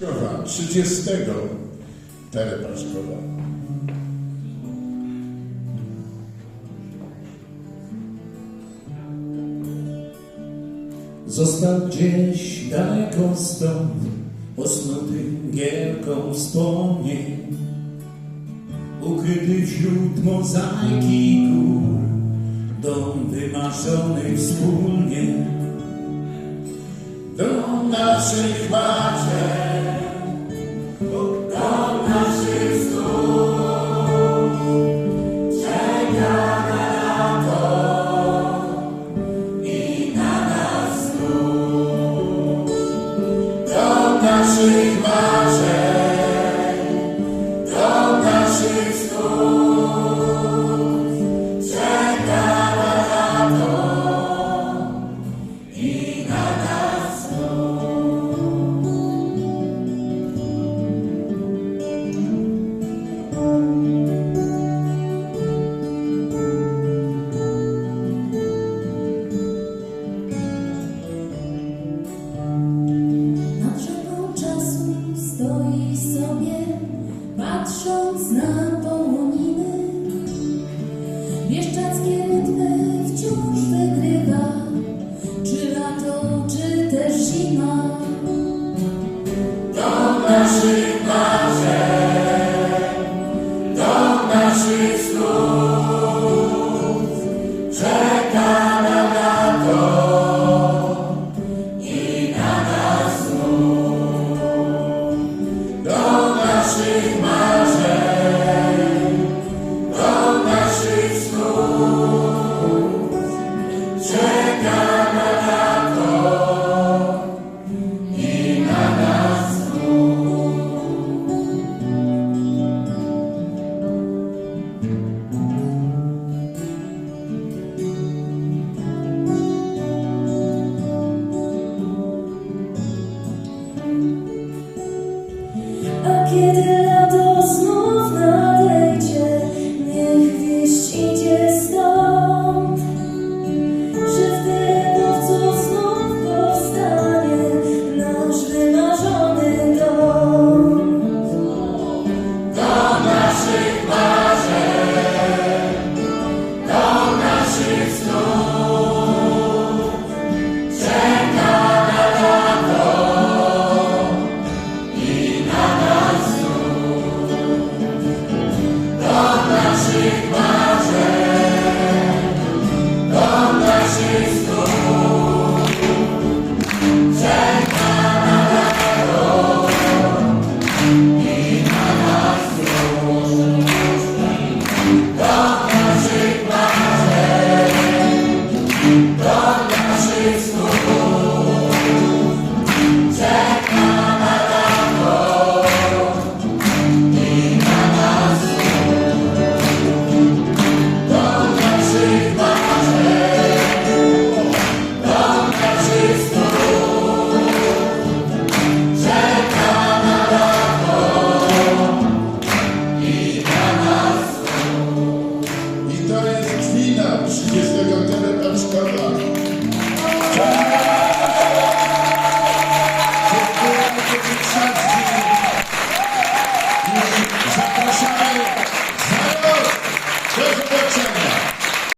Paczkowa, 30 Został gdzieś daleko stąd, osnuty gierką wspomnień, ukryty wśród mozaiki gór, dom wymarzony wspólnie. Do naszych наших блажень, до наших слуг. it is. Та наших